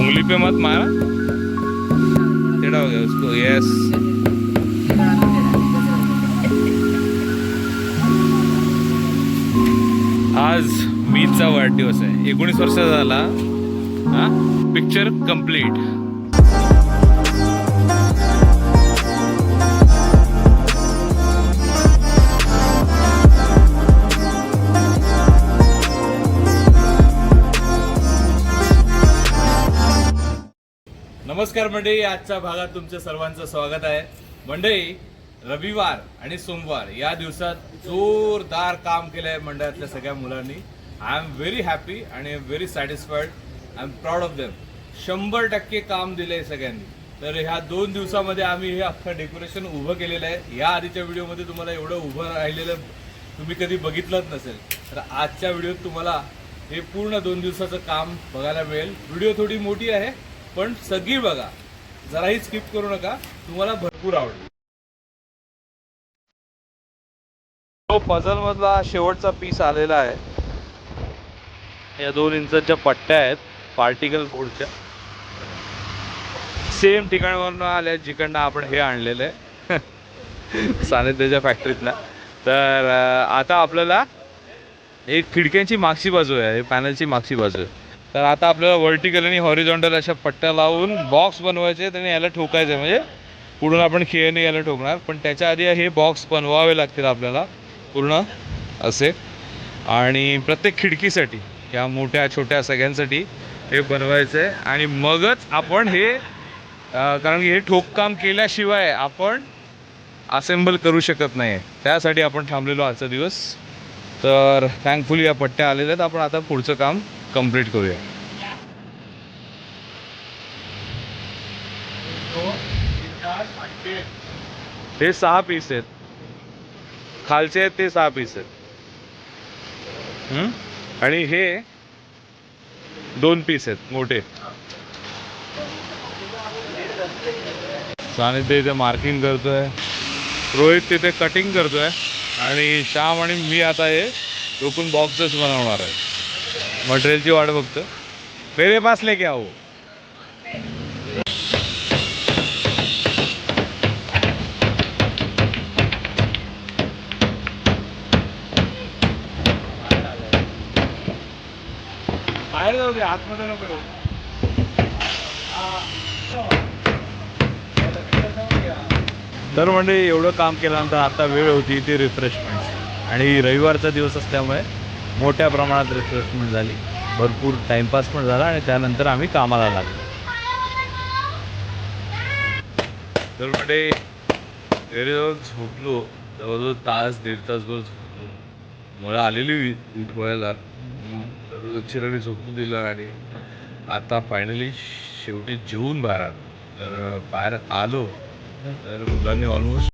उंगली पे मत मारा. टेढ़ा हो गया उसको यस आज मीचा वाढदिवस आहे. एकोणीस वर्ष झाला हा? पिक्चर कंप्लीट नमस्कार मंडळी आजच्या भागात तुमच्या सर्वांचं स्वागत आहे. मंडळी रविवार आणि सोमवार या दिवसात जोरदार काम केलं आहे मंडळातल्या सगळ्या मुलांनी. आय एम व्हेरी हॅपी आणि very satisfied I am proud of them शंभर टक्के काम दिलं आहे सगळ्यांनी. तर ह्या दोन दिवसामध्ये आम्ही हे अख्खं डेकोरेशन उभं केलेलं आहे. या आधीच्या व्हिडिओमध्ये तुम्हाला एवढं उभं राहिलेलं तुम्ही कधी बघितलंच नसेल. तर आजच्या व्हिडिओत तुम्हाला हे पूर्ण दोन दिवसाचं काम बघायला मिळेल. व्हिडिओ थोडी मोठी आहे पण सगळी बघा. जराही स्किप करू नका. तुम्हाला भरपूर आवडेल. हो, तो पझल मधला शेवटचा पीस आलेला आहे. या दोन इंचाच्या पट्ट्या आहेत पार्टिकल बोर्डच्या सेम ठिकाणावरनं आल्या जिकडनं आपण हे आणलेलं आहे. सानिध्याच्या फॅक्टरीतला तर आता आपल्याला एक खिडक्यांची मागची बाजू आहे पॅनलची मागची बाजू आहे. तर आता आपल्याला व्हर्टिकल आणि हॉरिझॉन्टल अशा पट्ट्या लावून बॉक्स बनवायचे आणि याला ठोकायचं म्हणजे पुढून आपण खेळणे याला ठोकणार. पण त्याच्या आधी हे बॉक्स बनवावे लागतील आपल्याला. पूर्ण असे. आणि प्रत्येक खिडकीसाठी या मोठ्या छोट्या सगळ्यांसाठी हे बनवायचं आहे आणि मगच आपण हे कारण की हे ठोककाम केल्याशिवाय आपण असेंबल करू शकत नाही त्यासाठी आपण थांबलेलो आजचा दिवस. तर थँकफुली या पट्ट्या आलेल्या आहेत. आपण आता पुढचं काम कंप्लीट करूया. हे सहा पीस आहेत. खालचे आहेत ते सहा पीस आहेत. हम्म? आणि हे दोन पीस आहेत मोठे. सानिध्य इथे मार्किंग करतोय. रोहित तिथे कटिंग करतोय. आणि श्याम आणि मी आता हे टोकून बॉक्सेस बनवणार आहे. मटेरियलची वाट बघतो मेरे पास लेके आओ हो? बाहेर जाऊ दे आतमध्ये नको येऊ. तर म्हणजे एवढं काम केल्यानंतर आता वेळ होती ती रिफ्रेशमेंट आणि रविवारचा दिवस असल्यामुळे मोठ्या प्रमाणात रिफ्रेशमेंट झाली. भरपूर टाइमपास पण झाला आणि त्यानंतर आम्ही कामाला लागलो. तर म्हणजे जवळजवळ झोपलो. जवळजवळ तास दीड तासभर झोपलो. मला आलेली उठवायला तर चिराने झोपून दिलं आणि आता फायनली शेवटी जेवून बाहेर आलो. तर बाहेर आलो. तर मुलांनी ऑलमोस्ट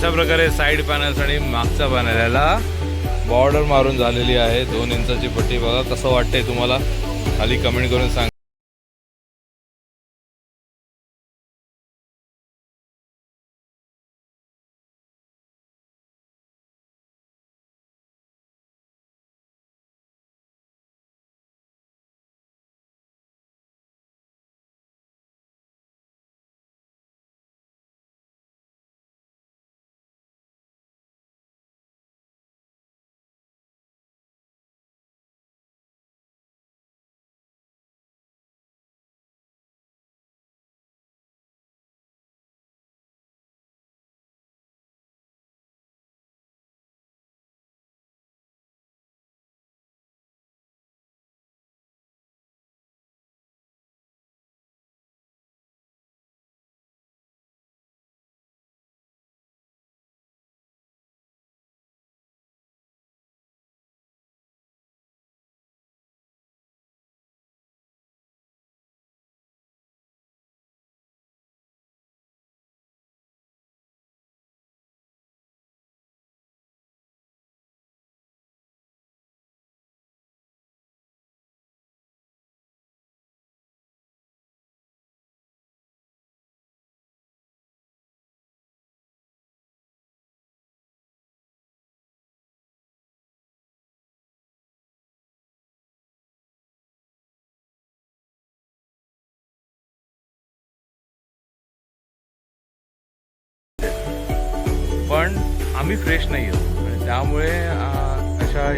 अशा प्रकारे साईड पॅनल्स आणि मागचा पॅनल याला बॉर्डर मारून झालेली आहे. दोन इंचाची पट्टी बघा कसं वाटतंय तुम्हाला? खाली कमेंट करून सांग. पण आम्ही फ्रेश नाही आहोत त्यामुळे अशा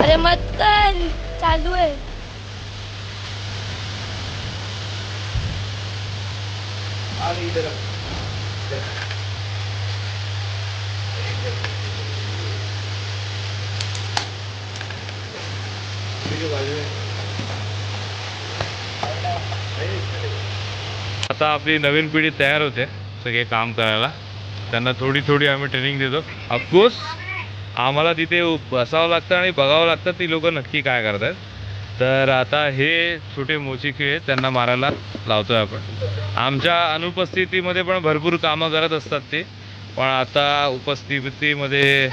अरे मत कर चालू आहे. आता आपली नवीन पिढी तयार होते सगळे काम करायला. त्यांना थोडी थोडी आम्ही ट्रेनिंग देतो. ऑफकोर्स आम्हाला तिथे बसावं लागतं आणि बघावं लागतं ती लोक नक्की काय करतात. तर आता हे छोटे मोचिके खेळ त्यांना मारायला लावतोय आपण. आमच्या अनुपस्थितीमध्ये पण भरपूर कामं करत असतात ते. पण आता उपस्थितीमध्ये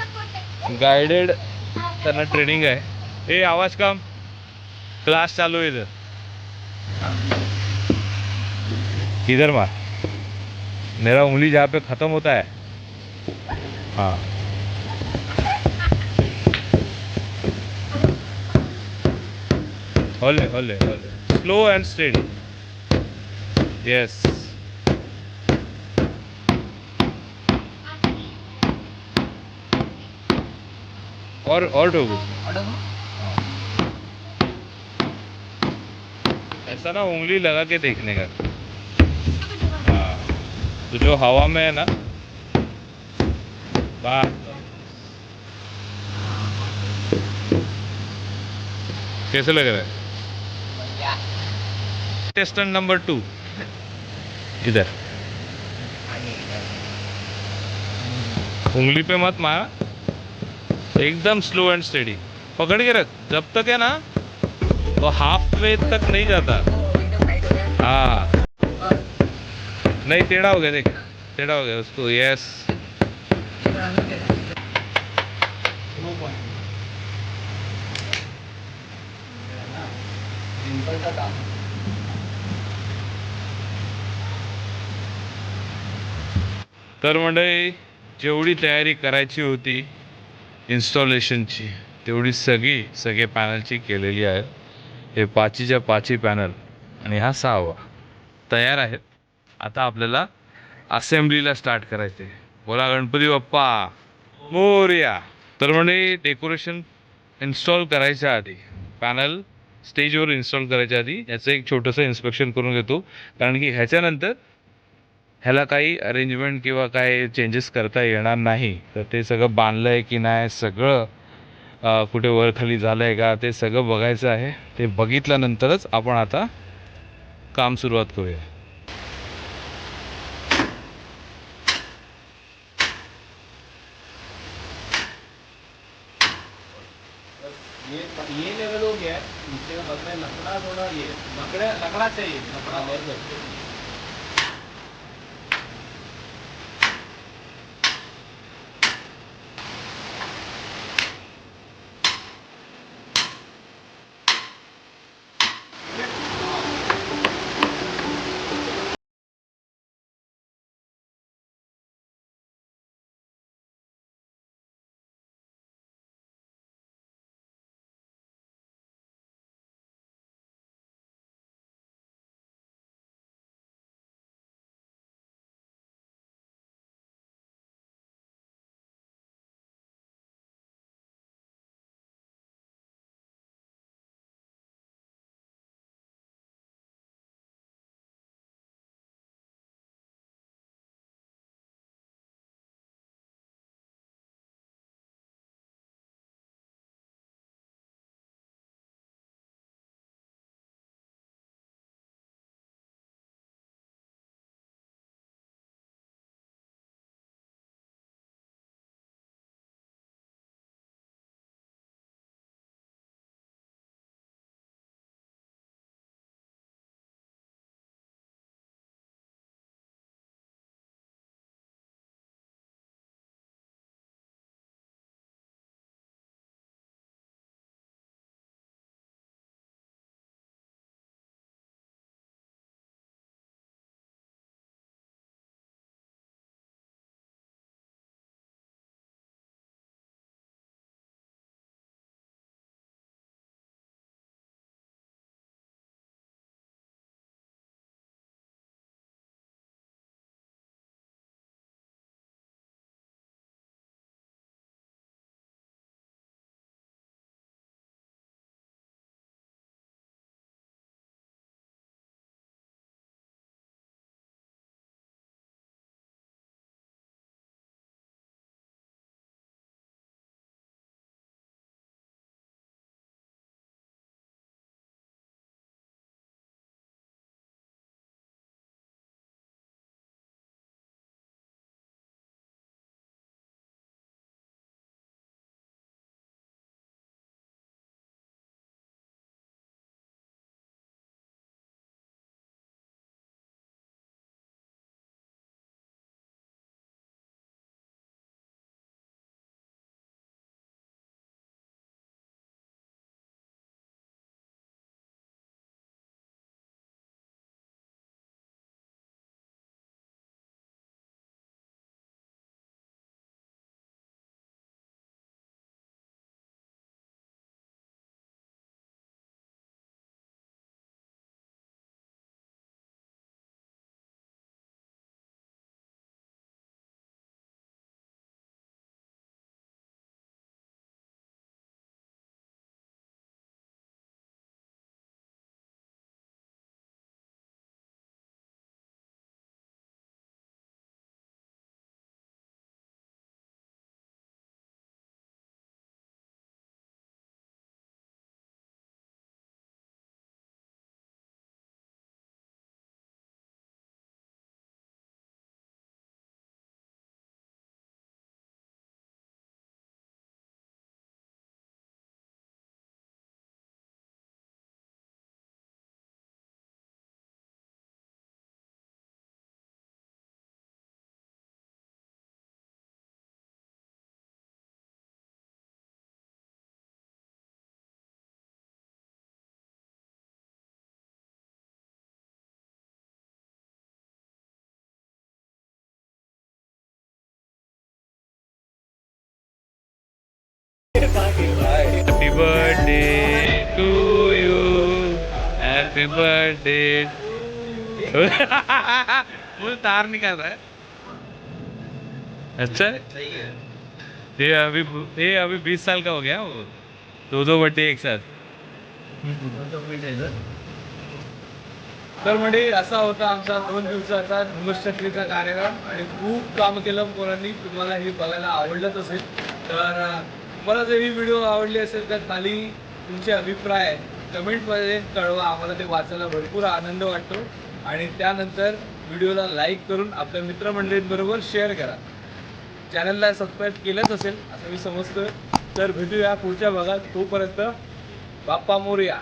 गायडेड त्यांना ट्रेनिंग आहे. हे आवाज काम. क्लास चालू आहे इथं. इधर मार. मेरा उंगली जहाँ पे ख़त्म होता है. हाँ. होले होले होले स्लो एंड स्टेडी यस और और ठोको ऐसा ना उंगली लगा के देखने का। हाँ। तो जो हवा में है ना। बाहर कैसे लग रहा है? कंटेस्टेंट नंबर टू इधर। उंगली पे मत मारा। एकदम स्लो एंड स्टेडी पकड़ के रख। जब तक है ना तो हाफ वे तक नहीं जाता। हाँ। नहीं टेढ़ा हो गया देख। टेढ़ा हो गया उसको। यस तर मंडळी जेवढी तयारी करायची होती इन्स्टॉलेशनची तेवढी सगळी सगळे पॅनलची केलेली आहे. हे पाचीच्या पाची पॅनल आणि हा सहावा. तयार आहेत. आता आपल्याला असेंब्लीला स्टार्ट करायचे बोला गणपती बाप्पा. मोर्या. तर म्हणजे डेकोरेशन इन्स्टॉल करायच्या आधी पॅनल स्टेजवर इन्स्टॉल करायच्या आधी याचं एक छोटंसं इन्स्पेक्शन करून घेतो. कारण की ह्याच्यानंतर ह्याला काही अरेंजमेंट किंवा काही चेंजेस करता येणार नाही. तर ते सगळं बांधलं आहे की नाही सगळं कुठे वरखाली झालं आहे का ते सगळं बघायचं आहे. ते बघितल्यानंतरच आपण आता काम सुरुवात करूया. ये ये लेवल हो गया नीचे लकड़ा थोड़ा ये लकड़ा लकड़ा चाहिए लकड़ा हैप्पी बर्थडे मुझे तार निकाल रहा है। अच्छा है? ये अभी ये अभी बीस साल का हो गया वो। दो दो बटे एक साथ। तर म्हणजे असा होता आमचा दोन दिवसाचा नमस्चक्रीचा कार्यक्रम आणि खूप काम केलं पोरांनी. तुम्हाला हे बघायला आवडलंच असेल तर मला तुम्हाला जर ही व्हिडिओ आवडली असेल तर खाली तुमचे अभिप्राय कमेंटमध्ये कळवा आम्हाला ते वाचायला भरपूर आनंद वाटतो. आणि त्यानंतर व्हिडिओला लाईक करून आपल्या मित्रमंडळींबरोबर शेअर करा. चॅनलला सबस्क्राईब केलंच असेल असं मी समजतो तर भेटूया पुढच्या भागात. तोपर्यंत बाप्पा मोर्या.